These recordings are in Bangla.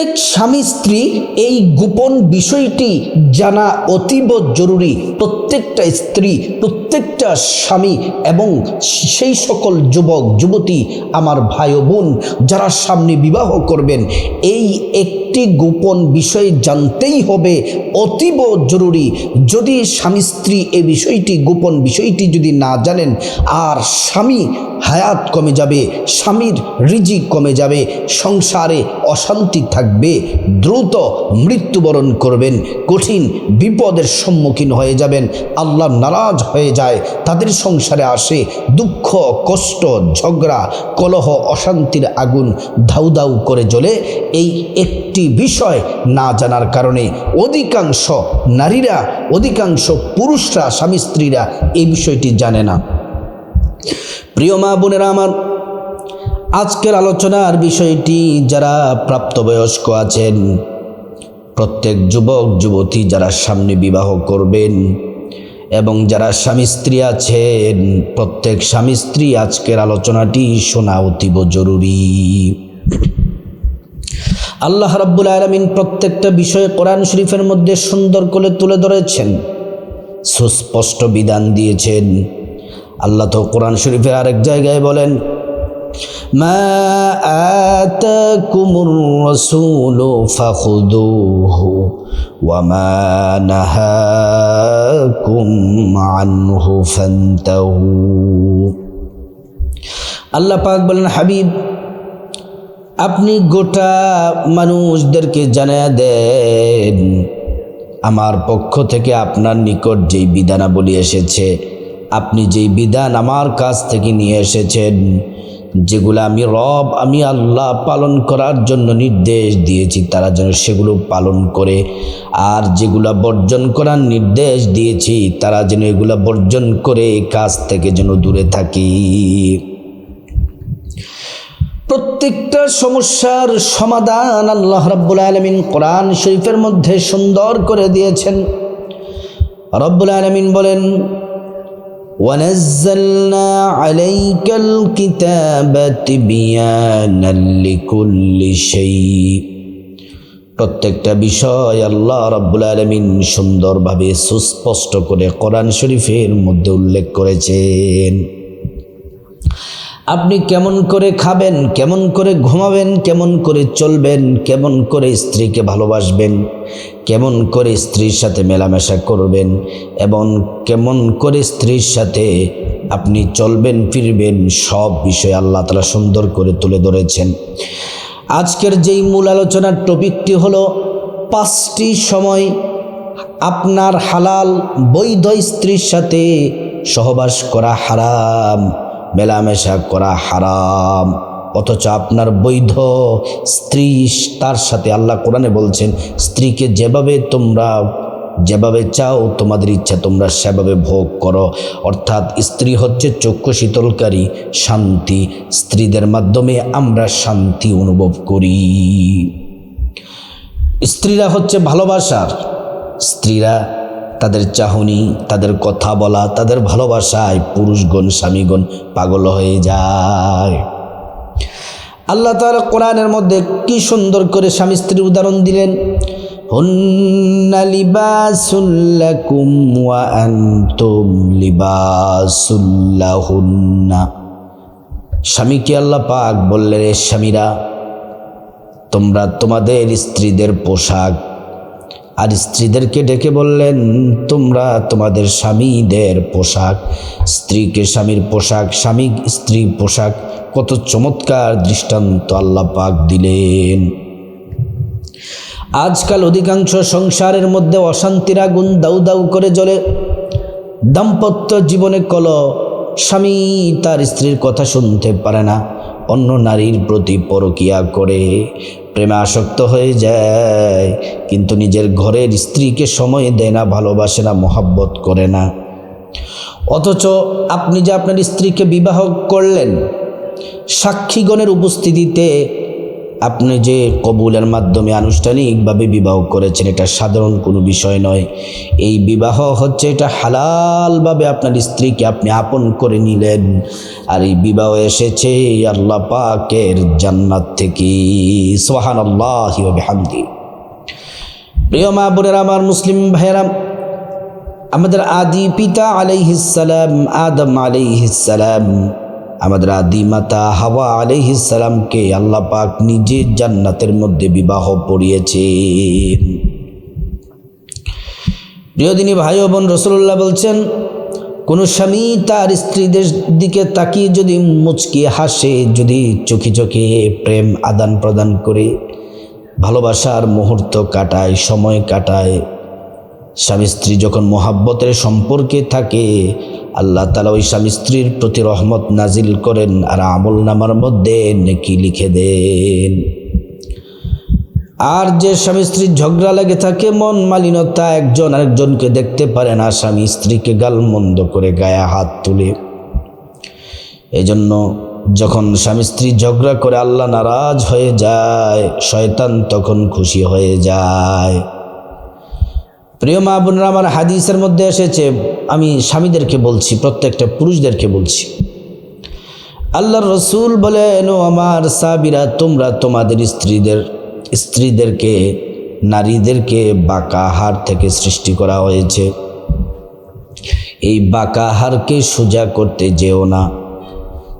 প্রত্যেক স্বামী স্ত্রী এই গোপন বিষয়টি জানা অতীব জরুরি। প্রত্যেকটা স্ত্রী, প্রত্যেকটা স্বামী এবং সেই সকল যুবক, যুবতী, আমার ভাই বোন, যারা সামনে বিবাহ করবেন, এই একটি গোপন বিষয় জানতেই হবে, অতীব জরুরি। যদি স্বামী স্ত্রী এই বিষয়টি, গোপন বিষয়টি যদি না জানেন, আর স্বামী হায়াত কমে যাবে, স্বামীর রিজি কমে যাবে, সংসারে অশান্তি থাকবে, দ্রুত মৃত্যুবরণ করবেন, কঠিন বিপদের সম্মুখীন হয়ে যাবেন, আল্লাহ নারাজ হয়ে যায়, তাদের সংসারে আসে দুঃখ, কষ্ট, ঝগড়া, কলহ, অশান্তির আগুন ধাউ ধাউ করে জ্বলে, এই একটি বিষয় না জানার কারণে অধিকাংশ নারীরা, অধিকাংশ পুরুষরা, স্বামী স্ত্রীরা এই বিষয়টি জানে না। প্রিয় মা বোনেরা আমার, আজকের আলোচনার বিষয়টি যারা প্রাপ্তবয়স্ক আছেন, প্রত্যেক যুবক, যুবতী যারা সামনে বিবাহ করবেন এবং যারা স্বামী স্ত্রী আছেন, প্রত্যেক স্বামী স্ত্রী আজকের আলোচনাটি শোনা অতীব জরুরি। আল্লাহ রাব্বুল আলমিন প্রত্যেকটা বিষয়ে কোরআন শরীফের মধ্যে সুন্দর করে তুলে ধরেছেন, সুস্পষ্ট বিধান দিয়েছেন। আল্লাহ তো কোরআন শরীফের আরেক জায়গায় বলেন ফান্তাহু। আল্লাহ পাক বলেন, হাবিব, আপনি গোটা মানুষদেরকে জানা দেন, আমার পক্ষ থেকে আপনার নিকট যেই বিধানাবলী এসেছে আপনি যেই বিধান আমার কাছ থেকে নিয়ে এসেছেন, যেগুলো আমি রব, আমি আল্লাহ পালন করার জন্য নির্দেশ দিয়েছি, তারা যেন সেগুলো পালন করে। আর যেগুলো বর্জন করার নির্দেশ দিয়েছি, তারা যেন এগুলো বর্জন করে কাজ থেকে যেন দূরে থাকি। প্রত্যেকটা সমস্যার সমাধান আল্লাহ রাব্বুল আলমিন কোরআন শরীফের মধ্যে সুন্দর করে দিয়েছেন। রব্বুল আলমিন বলেন ونزلنا عليك الكتاب تبيانا لكل شيء প্রত্যেকটা বিষয় আল্লাহ রাব্বুল আলমিন সুন্দরভাবে সুস্পষ্ট করে কোরআন শরীফের মধ্যে উল্লেখ করেছেন আপনি কেমন করে খাবেন কেমন করে ঘুমাবেন কেমন করে চলবেন কেমন করে স্ত্রীকে ভালোবাসবেন কেমন করে স্ত্রীর সাথে মেলামেশা করবেন এবং কেমন করে স্ত্রীর সাথে আপনি চলবেন, ফিরবেন, সব বিষয় আল্লাহ তালা সুন্দর করে তুলে ধরেছেন। আজকের যেই মূল আলোচনার টপিকটি হলো, পাঁচটি সময় আপনার হালাল বৈধ স্ত্রীর সাথে সহবাস করা হারাম, মেলামেশা করা হারাম। অথচ আপনার বৈধ স্ত্রী তার সাথে আল্লাহ কোরআনে বলছেন, স্ত্রীকে যেভাবে তোমরা, যেভাবে চাও তোমাদের ইচ্ছা তোমরা সেভাবে ভোগ করো। অর্থাৎ স্ত্রী হচ্ছে চক্ষু শীতলকারী, শান্তি। স্ত্রীদের মাধ্যমে আমরা শান্তি অনুভব করি। স্ত্রীরা হচ্ছে ভালোবাসার। স্ত্রীরা তাদের চাহনি, তাদের কথা বলা, তাদের ভালোবাসায় পুরুষগণ, স্বামীগণ পাগল হয়ে যায়। আল্লাহ তালা কোরআনের মধ্যে কি সুন্দর করে স্বামী স্ত্রীর উদাহরণ দিলেন আনতুম লিবাসুল্লাহুন্না স্বামীকে আল্লাহ পাক বললেন স্বামীরা, তোমরা তোমাদের স্ত্রীদের পোশাক আর স্ত্রীদেরকে ডেকে বললেন, তোমরা তোমাদের স্বামীদের পোশাক, স্ত্রীকে স্বামীর পোশাক, স্বামী, স্ত্রী পোশাক, কত চমৎকার দৃষ্টান্ত আল্লাহ পাক দিলেন। আজকাল অধিকাংশ সংসারের মধ্যে অশান্তির আগুন দাউ দাউ করে জ্বলে। দাম্পত্য জীবনে কল স্বামী তার স্ত্রীর কথা শুনতে পারে না। অন্য নারীর প্রতি পরকিয়া করে, প্রেমে আসক্ত হয়ে যায়, কিন্তু নিজের ঘরের স্ত্রীকে সময় দেয় না, ভালোবাসে না, মহাব্বত করে না। অথচ আপনি যে আপনার স্ত্রীকে বিবাহ করলেন, সাক্ষীগণের উপস্থিতিতে আপনি যে কবুলের মাধ্যমে আনুষ্ঠানিকভাবে বিবাহ করেছেন, এটা সাধারণ কোনো বিষয় নয়। এই বিবাহ হচ্ছে, এটা হালালভাবে আপনার স্ত্রীকে আপনি আপন করে নিলেন। আর এই বিবাহ এসেছে আল্লাহ পাকের জান্নাত থেকে। সোহান আল্লাহ হামদি প্রিয় মা বোনের, আমার মুসলিম ভাইয়েরা, আমাদের আদি পিতা আলাইহিসালাম আদম আলাইহিসালাম আমাদের আদি মাতা হাওয়া আলাইহিসালামকে আল্লাহ পাক নিজের জান্নাতের মধ্যে বিবাহ পড়িয়েছে। প্রিয়দিনী ভাই বোন রসুল্লাহ বলছেন, কোনো স্বামী তার স্ত্রীদের দিকে তাকিয়ে যদি মুচকি হাসে, যদি চোখে চোখে প্রেম আদান প্রদান করে, ভালোবাসার মুহূর্ত কাটায়, সময় কাটায় স্বামী স্ত্রী যখন মোহাব্বতের সম্পর্কে থাকে, আল্লাহ তালা ওই স্বামী স্ত্রীর প্রতি রহমত নাজিল করেন আর আমল নামার মধ্যে নেকি লিখে দেন। আর যে স্বামী স্ত্রীর ঝগড়া লেগে থাকে, মন মালিনতা একজন আরেকজনকে দেখতে পারে না, স্বামী স্ত্রীকে গাল মন্দ করে গায়ে হাত তুলে। এজন্য যখন স্বামী স্ত্রী ঝগড়া করে আল্লাহ নারাজ হয়ে যায়, শয়তান তখন খুশি হয়ে যায়। প্রিয় মা বোনরা, আমার হাদিসের মধ্যে এসেছে, আমি স্বামীদেরকে বলছি, প্রত্যেকটা পুরুষদেরকে বলছি। আল্লাহর রসুল বলেন, ও আমার সাবিরা তোমরা তোমাদের স্ত্রীদের, স্ত্রীদেরকে, নারীদেরকে বাঁকা হার থেকে সৃষ্টি করা হয়েছে। এই বাঁকা হারকে সোজা করতে যেও না।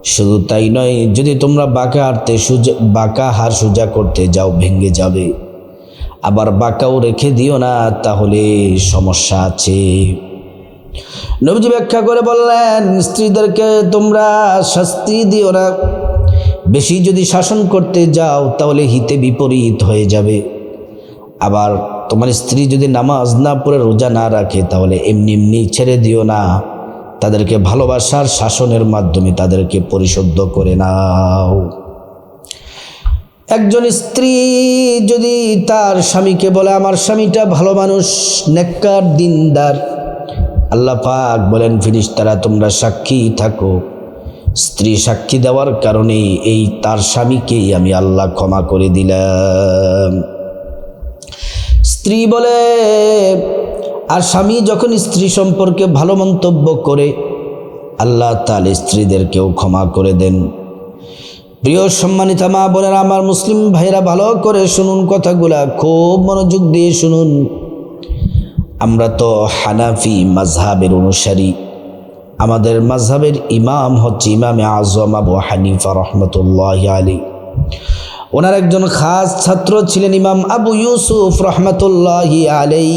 শুধু তাই নয়, যদি তোমরা বাঁকা হারতে সোজা, বাঁকা হার সোজা করতে যাও, ভেঙে যাবে। আবার বাঁকাও রেখে দিও না, তাহলে সমস্যা আছে। নবীজি ব্যাখ্যা করে বললেন, স্ত্রীদেরকে তোমরা শাস্তি দিও না। বেশি যদি শাসন করতে যাও, তাহলে হিতে বিপরীত হয়ে যাবে। আবার তোমার স্ত্রী যদি নামাজ না পড়ে রোজা না রাখে, তাহলে এমনি এমনি ছেড়ে দিও না। তাদেরকে ভালোবাসার শাসনের মাধ্যমে তাদেরকে পরিশুদ্ধ করে নাও। একজন স্ত্রী যদি তার স্বামীকে বলে, আমার স্বামীটা ভালো মানুষ, নেককার, দিনদার। আল্লাহ পাক বলেন ফিরিস্তারা তোমরা সাক্ষী থাকো। স্ত্রী সাক্ষী দেওয়ার কারণে এই তার স্বামীকেই আমি আল্লাহ ক্ষমা করে দিলাম। স্ত্রী বলে, আর স্বামী যখন স্ত্রী সম্পর্কে ভালো মন্তব্য করে, আল্লাহ তাহলে স্ত্রীদেরকেও ক্ষমা করে দেন। প্রিয় সম্মানিতা মা বোনেরা, আমার মুসলিম ভাইরা, ভালো করে শুনুন কথাগুলা, খুব মনোযোগ দিয়ে শুনুন। আমরা তো হানাফি মাঝহাবের অনুসারী। আমাদের মাঝহাবের ইমাম হচ্ছে ইমামে আজম আবু হানিফা রহমতুল্লাহ আলী ওনার একজন খাস ছাত্র ছিলেন ইমাম আবু ইউসুফ রহমতুল্লাহ আলাই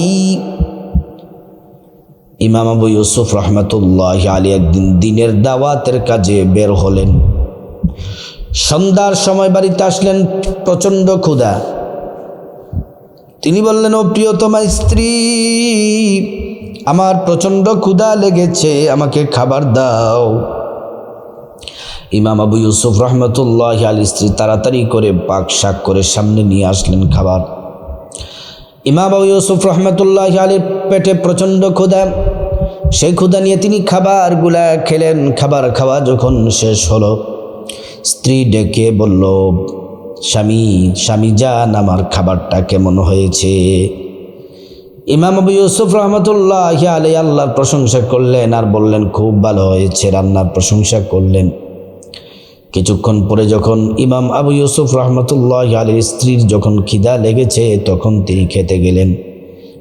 ইমাম আবু ইউসুফ রহমতুল্লাহ আলী একদিন দিনের দাওয়াতের কাজে বের হলেন। সন্ধ্যার সময় বাড়িতে আসলেন প্রচণ্ড ক্ষুধা। তিনি বললেন, ও প্রিয়তমা স্ত্রী, আমার প্রচণ্ড ক্ষুধা লেগেছে, আমাকে খাবার দাও। ইমাম আবু ইউসুফ রহমতুল্লাহ আলী স্ত্রী তাড়াতাড়ি করে পাক শাক করে সামনে নিয়ে আসলেন খাবার। ইমাম আবু ইউসুফ রহমতুল্লাহ আলীর পেটে প্রচণ্ড ক্ষুধা। সেই ক্ষুধা নিয়ে তিনি খাবারগুলা খেলেন। খাবার খাওয়া যখন শেষ হলো স্ত্রী ডেকে বলল, স্বামী স্বামী যান, আমার খাবারটা কেমন হয়েছে? ইমাম আবু ইউসুফ রহমতুল্লাহ আলী আল্লাহর প্রশংসা করলেন আর বললেন, খুব ভালো হয়েছে, রান্নার প্রশংসা করলেন। কিছুক্ষণ পরে যখন ইমাম আবু ইউসুফ রহমতুল্লাহ আলীর স্ত্রীর যখন খিদা লেগেছে, তখন তিনি খেতে গেলেন।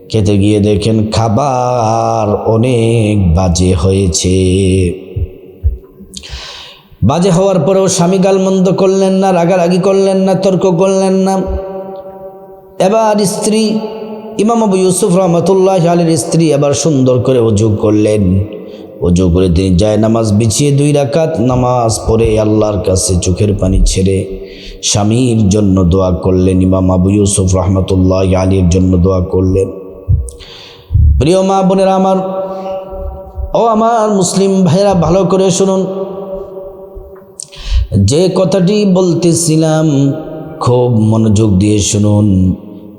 খেতে গিয়ে দেখেন খাবার অনেক বাজে হয়েছে। বাজে হওয়ার পরেও স্বামী গালমন্দ করলেন না, রাগারাগি করলেন না, তর্ক করলেন না। এবার স্ত্রী, ইমাম আবু ইউসুফ রহমতুল্লাহ আলীর স্ত্রী এবার সুন্দর করে অজু করলেন। অজু করে তিনি যায় নামাজ বিছিয়ে দুই রাকাত নামাজ পড়ে আল্লাহর কাছে চোখের পানি ছেড়ে স্বামীর জন্য দোয়া করলেন, ইমাম আবু ইউসুফ রহমতুল্লাহ আলীর জন্য দোয়া করলেন। প্রিয় মা বোনেরা আমার, ও আমার মুসলিম ভাইরা ভালো করে শুনুন। যে কথাটি বলতেছিলাম, খুব মনোযোগ দিয়ে শুনুন।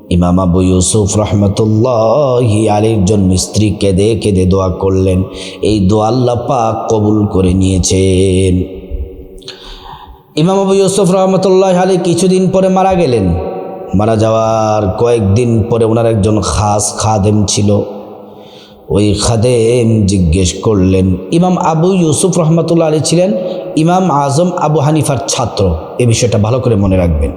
ইমাম আবু ইউসুফ রহমতুল্লাহ আলীর জন্য স্ত্রী কেঁদে কেঁদে দোয়া করলেন। এই দোয়া আল্লাহ পাক কবুল করে নিয়েছেন। ইমাম আবু ইউসুফ রহমতুল্লাহ আলী কিছুদিন পরে মারা গেলেন। মারা যাওয়ার কয়েকদিন পরে ওনার একজন খাস খাদেম ছিল। ওই খাদেম জিজ্ঞেস করলেন, ইমাম আবু ইউসুফ রহমতুল্লাহ আলী ছিলেন? ইমাম আজম আবু হানিফার ছাত্র। এ বিষয়টা ভালো করে মনে রাখবেন।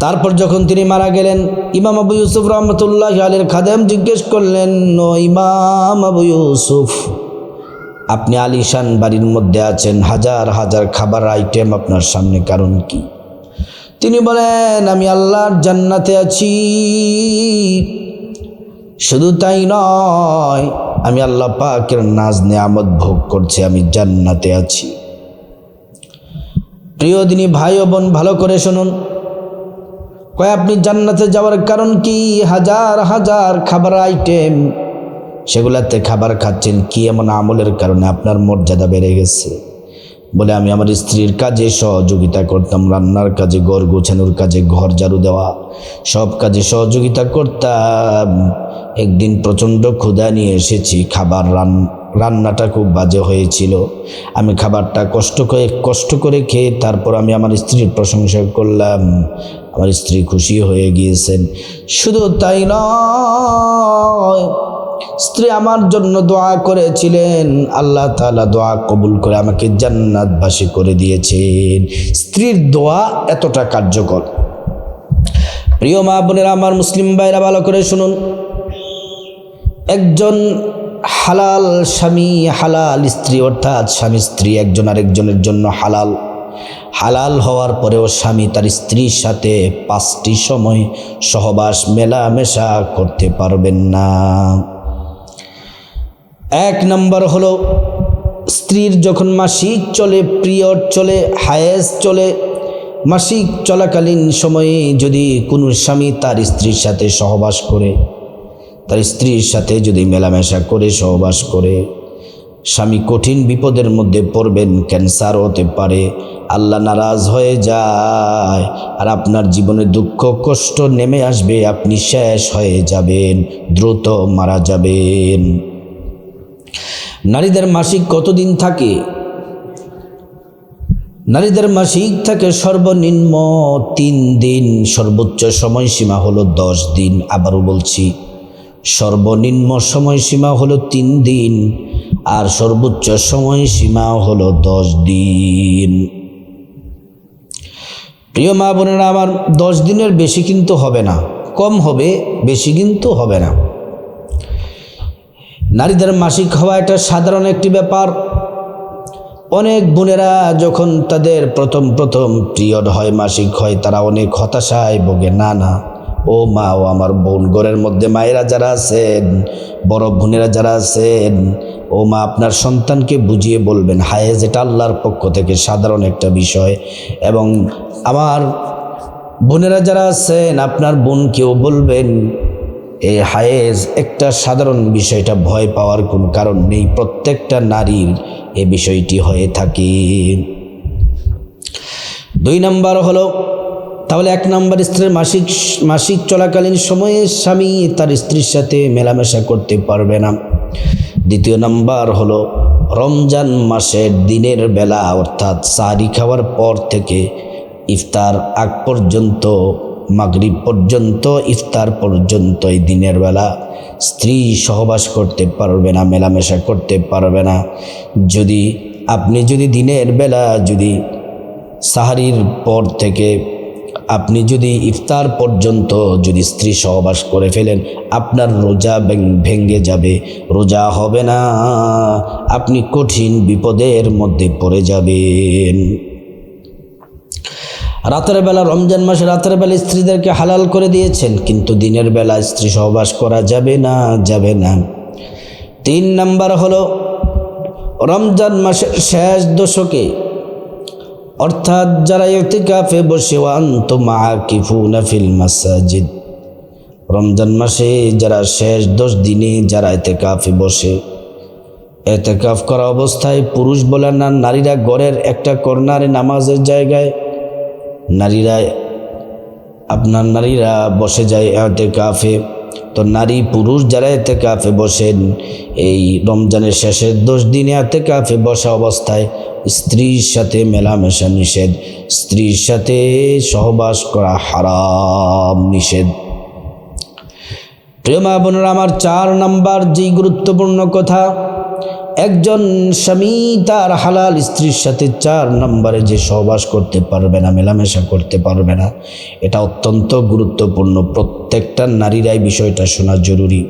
তারপর যখন তিনি মারা গেলেন, ইমাম আবু ইউসুফ রহমতুল্লাহ আলীর খাদেম জিজ্ঞেস করলেন "ও ইমাম আবু ইউসুফ, আপনি আলিশান বাড়ির মধ্যে আছেন, হাজার হাজার খাবার আইটেম আপনার সামনে, কারণ কি? তিনি বলেন, আমি আল্লাহর জান্নাতে আছি। শুধু তাই নয়, আমি আল্লাহ পাকের নাজ নেয়ামত ভোগ করছি, আমি জান্নাতে আছি। প্রিয় দিনী ভাই ও বোন, ভালো করে শুনুন। কয়, আপনি জান্নাতে যাওয়ার কারণ কি? হাজার হাজার খাবার আইটেম সেগুলাতে খাবার খাচ্ছেন কি এমন আমলের কারণে আপনার মর্যাদা বেড়ে গেছে? বলে, আমি আমার স্ত্রীর কাজে সহযোগিতা করতাম, রান্নার কাজে, ঘর গোছানোর কাজে, ঘর ঝাড়ু দেওয়া, সব কাজে সহযোগিতা করতাম। একদিন প্রচণ্ড ক্ষুধা নিয়ে এসেছি, খাবার রান, রান্নাটা খুব বাজে হয়েছিল। আমি খাবারটা কষ্ট করে কষ্ট করে খেয়ে তারপর আমি আমার স্ত্রীর প্রশংসা করলাম। আমার স্ত্রী খুশি হয়ে গিয়েছেন। শুধু তাই নয় স্ত্রী আমার জন্য দোয়া করেছিলেন। আল্লাহ তাআলা দোয়া কবুল করে আমাকে জান্নাতবাসী করে দিয়েছেন। স্ত্রীর দোয়া এতটা কার্যকর। প্রিয় মা বোনেরা, আমার মুসলিম ভাইরা, ভালো করে শুনুন। একজন হালাল স্বামী হালাল স্ত্রী, অর্থাৎ স্বামী স্ত্রী একজন আরেকজনের জন্য হালাল। হালাল হওয়ার পরেও স্বামী তার স্ত্রীর সাথে পাঁচটি সময় সহবাস মেলামেশা করতে পারবেন না। এক নম্বর হলো, স্ত্রীর যখন মাসিক চলে, পিরিয়ড চলে, হায়েস চলে, মাসিক চলাকালীন সময়ে যদি কোনো স্বামী তার স্ত্রীর সাথে সহবাস করে, তার স্ত্রীর সাথে যদি মেলামেশা করে, সহবাস করে, স্বামী কঠিন বিপদের মধ্যে পড়বেন, ক্যান্সার হতে পারে, আল্লাহ নারাজ হয়ে যায়, আর আপনার জীবনে দুঃখ, কষ্ট নেমে আসবে, আপনি শেষ হয়ে যাবেন, দ্রুত মারা যাবেন। নারীদের মাসিক কতদিন থাকে? নারীদের মাসিক থাকে সর্বনিম্ন তিন দিন, সর্বোচ্চ সময়সীমা হলো দশ দিন। আবারও বলছি, সর্বনিম্ন সময়সীমা হলো তিন দিন আর সর্বোচ্চ সময়সীমা হলো দশ দিন। প্রিয় মা বোনেরা, আমার দশ দিনের বেশি কিন্তু হবে না, কম হবে, বেশি কিন্তু হবে না। নারীদের মাসিক হওয়া এটা সাধারণ একটি ব্যাপার। অনেক বোনেরা যখন তাদের প্রথম প্রথম পিরিয়ড হয়, মাসিক হয়, তারা অনেক হতাশায় ভোগে, না না, ও মা, ও আমার বোন, ঘরের মধ্যে মায়েরা যারা আছেন, বড় বোনেরা যারা আছেন, ও মা আপনার সন্তানকে বুঝিয়ে বলবেন, হায়ে, যেটা আল্লাহর পক্ষ থেকে সাধারণ একটা বিষয়। এবং আমার বোনেরা যারা আছেন, আপনার বোনকেও বলবেন এই হায়েজ একটা সাধারণ বিষয়টা ভয় পাওয়ার কোনো কারণ নেই। প্রত্যেকটা নারীর এ বিষয়টি হয়ে থাকে। দুই নাম্বার হলো, তাহলে এক নাম্বার স্ত্রীর মাসিক মাসিক চলাকালীন সময়ে স্বামী তার স্ত্রীর সাথে মেলামেশা করতে পারবে না। দ্বিতীয় নাম্বার হলো, রমজান মাসের দিনের বেলা অর্থাৎ সাহারি খাওয়ার পর থেকে ইফতার আগ পর্যন্ত মাগরিব পর্যন্ত, ইফতার পর্যন্ত এই দিনের বেলা। স্ত্রী সহবাস করতে পারবে না, মেলামেশা করতে পারবে না। যদি আপনি যদি দিনের বেলা যদি সাহারির পর থেকে আপনি যদি ইফতার পর্যন্ত যদি স্ত্রী সহবাস করে ফেলেন, আপনার রোজা ভেঙ্গে যাবে, রোজা হবে না। আপনি কঠিন বিপদের মধ্যে পড়ে যাবেন। রাতের বেলা রমজান মাসে রাতের বেলা স্ত্রীদেরকে হালাল করে দিয়েছেন, কিন্তু দিনের বেলা স্ত্রী সহবাস করা যাবে না যাবে না। তিন নাম্বার হলো, রমজান মাসের শেষ দশকে, অর্থাৎ যারা ইতিকাফে বসে ওয়ান্ত মাকিফুনা ফিল মাসাজিদ। রমজান মাসে যারা শেষ দশ দিনে যারা এতেকাফে বসে এতেকাফ করা অবস্থায় পুরুষ বলে না, নারীরা গড়ের একটা কর্নারে নামাজের জায়গায় নারীরা, আপনার নারীরা বসে যায় এতে কাফে তো নারী পুরুষ যারা এতে কাফে বসেন, এই রমজানের শেষের দশ দিনে এতে কাফে বসা অবস্থায় স্ত্রীর সাথে মেলামেশা নিষেধ, স্ত্রীর সাথে সহবাস করা হারাম নিষেধ। প্রিয় মা বোনেরা, আমার চার নাম্বার যেই গুরুত্বপূর্ণ কথা একজন স্বামী তার হালাল স্ত্রীর সাথে চার নম্বরে যে সহবাস করতে পারবে না, মেলামেশা করতে পারবে না, এটা অত্যন্ত গুরুত্বপূর্ণ। প্রত্যেকটা নারীরাই বিষয়টা শোনা জরুরি।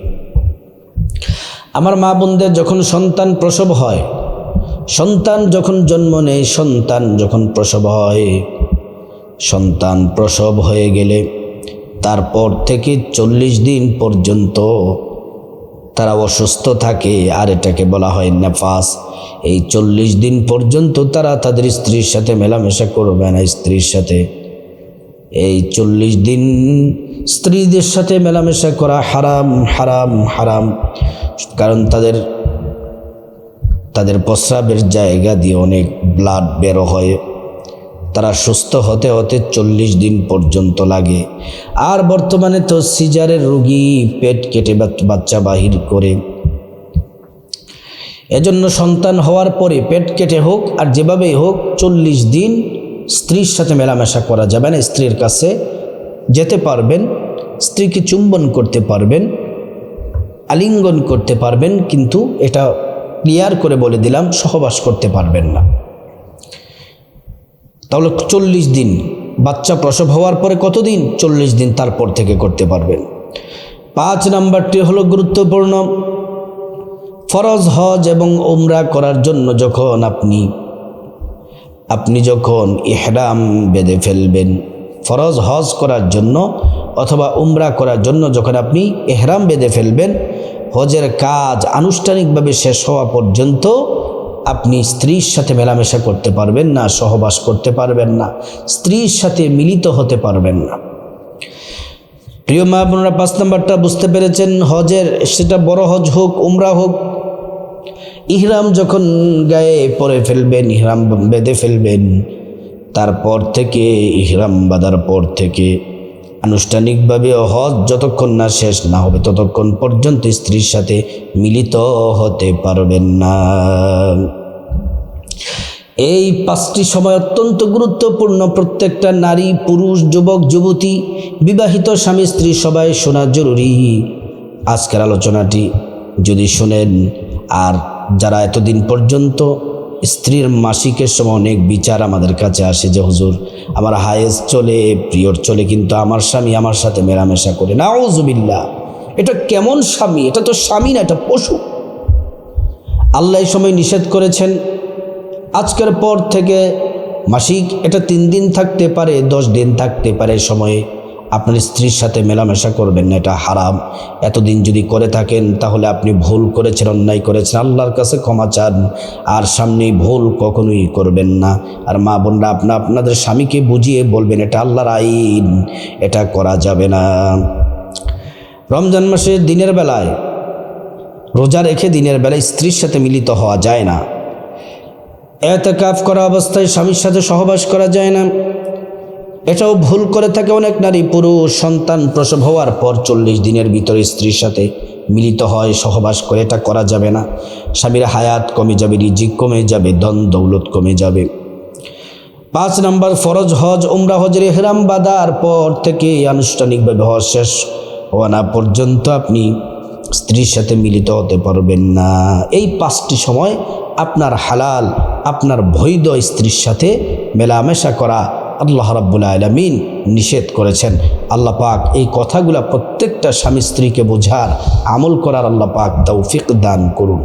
আমার মা বোনদের যখন সন্তান প্রসব হয়, সন্তান যখন জন্ম নেয়, সন্তান যখন প্রসব হয়, সন্তান প্রসব হয়ে গেলে তারপর থেকে চল্লিশ দিন পর্যন্ত তারা অসুস্থ থাকে, আর এটাকে বলা হয় নেফাস। এই চল্লিশ দিন পর্যন্ত তারা তাদের স্ত্রীর সাথে মেলামেশা করবে না স্ত্রীর সাথে। এই চল্লিশ দিন স্ত্রীদের সাথে মেলামেশা করা হারাম হারাম হারাম। কারণ তাদের তাদের প্রস্রাবের জায়গা দিয়ে অনেক ব্লাড বেরো হয়। তারা সুস্থ হতে হতে চল্লিশ দিন পর্যন্ত লাগে। আর বর্তমানে তো সিজারের রুগী পেট কেটে বাচ- বাচ্চা বাহির করে। এজন্য সন্তান হওয়ার পরে পেট কেটে হোক আর যেভাবেই হোক চল্লিশ দিন স্ত্রীর সাথে মেলামেশা করা যাবে না, স্ত্রীর কাছে যেতে পারবেন, স্ত্রীকে চুম্বন করতে পারবেন, আলিঙ্গন করতে পারবেন, কিন্তু এটা ক্লিয়ার করে বলে দিলাম, সহবাস করতে পারবেন না। তাহলে চল্লিশ দিন বাচ্চা প্রসব হওয়ার পরে কতদিন চল্লিশ দিন তারপর থেকে করতে পারবেন? পাঁচ নাম্বারটি হলো গুরুত্বপূর্ণ। ফরজ, হজ এবং ওমরা করার জন্য যখন আপনি আপনি যখন ইহরাম বেঁধে ফেলবেন, ফরজ, হজ করার জন্য অথবা উমরা করার জন্য যখন আপনি এহরাম বেঁধে ফেলবেন, হজের কাজ আনুষ্ঠানিকভাবে শেষ হওয়া পর্যন্ত আপনি স্ত্রীর সাথে মেলামেশা করতে পারবেন না, সহবাস করতে পারবেন না, স্ত্রীর সাথে মিলিত হতে পারবেন না। প্রিয় মা বোনরা, পাঁচ নম্বরটা বুঝতে পেরেছেন, হজের সেটা বড় হজ হোক, উমরা হোক, ইহরাম যখন গায়ে পরে ফেলবেন, ইহরাম বেঁধে ফেলবেন, তারপর থেকে, ইহরাম বাঁধার পর থেকে আনুষ্ঠানিকভাবে হজ যতক্ষণ না শেষ না হবে, ততক্ষণ পর্যন্ত স্ত্রীর সাথে মিলিত হতে পারবেন না। এই পাঁচটি সময় অত্যন্ত গুরুত্বপূর্ণ প্রত্যেকটা নারী, পুরুষ, যুবক, যুবতী, বিবাহিত স্বামী, স্ত্রী, সবাই শোনা জরুরি। আজকের আলোচনাটি যদি শোনেন, আর যারা এতদিন পর্যন্ত স্ত্রীর মাসিকের সময় অনেক বিচার আমাদের কাছে আসে যে, হুজুর, আমার হায়েস চলে, প্রিয়র চলে, কিন্তু আমার স্বামী আমার সাথে মেলামেশা করে। না ওজুবিল্লা এটা কেমন স্বামী? এটা তো স্বামী না, এটা পশু। আল্লাহ সময় নিষেধ করেছেন আজকের পর থেকে মাসিক, এটা তিন দিন থাকতে পারে, দশ দিন থাকতে পারে সময়ে। আপনার স্ত্রীর সাথে মেলামেশা করবেন না, এটা হারাম। এতদিন যদি করে থাকেন, তাহলে আপনি ভুল করেছেন, অন্যায় করেছেন। আল্লাহর কাছে ক্ষমা চান, আর সামনে ভুল কখনোই করবেন না। আর মা বোনরা, আপনা আপনাদের স্বামীকে বুঝিয়ে বলবেন, এটা আল্লাহর আইন, এটা করা যাবে না। রমজান মাসে দিনের বেলায়, রোজা রেখে দিনের বেলায় স্ত্রীর সাথে মিলিত হওয়া যায় না। এতেকাফ করা অবস্থায় স্বামীর সাথে সহবাস করা যায় না। এটাও ভুল করে থাকে অনেক নারী, পুরুষ, সন্তান প্রসব হওয়ার পর চল্লিশ দিনের ভিতরে স্ত্রীর সাথে মিলিত হয়, সহবাস করে, এটা করা যাবে না। স্বামীর হায়াত কমে যাবে, রিজিক কমে যাবে দন দৌলত কমে যাবে। পাঁচ নম্বর, ফরজ হজ, উমরা, হজের হেরাম বাদার পর থেকে আনুষ্ঠানিকভাবে হজ শেষ হওয়া না পর্যন্ত আপনি স্ত্রীর সাথে মিলিত হতে পারবেন না। এই পাঁচটি সময় আপনার হালাল আপনার বৈধ স্ত্রীর সাথে মেলামেশা করা আল্লাহ রাব্বুল আলমিন নিষেধ করেছেন। আল্লাহ পাক এই কথাগুলো প্রত্যেকটা স্বামী স্ত্রীকে বোঝার, আমল করার আল্লাহ পাক তৌফিক দান করুন।